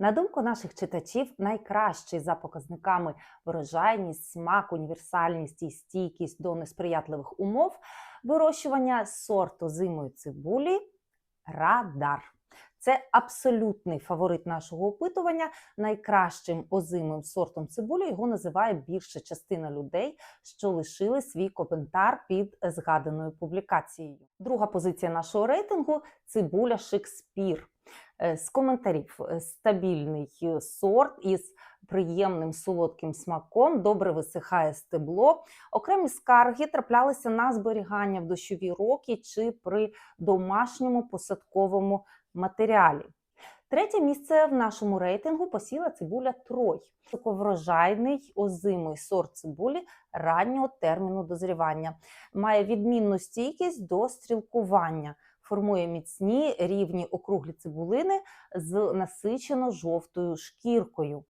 На думку наших читачів, найкращий за показниками врожайність, смак, універсальність і стійкість до несприятливих умов вирощування сорту зимої цибулі радар. Це абсолютний фаворит нашого опитування. Найкращим озимим сортом цибулі його називає більша частина людей, що лишили свій коментар під згаданою публікацією. Друга позиція нашого рейтингу цибуля Шекспір. Е, З коментарів е, стабільний е, сорт із приємним солодким смаком, добре висихає стебло. Окремі скарги траплялися на зберігання в дощові роки чи при домашньому посадковому матеріалі. Третє місце в нашому рейтингу посіла цибуля Трой. Високоврожайний озимий сорт цибулі раннього терміну дозрівання. Має відмінну стійкість до стрілкування. Формує міцні рівні округлі цибулини з насичено жовтою шкіркою.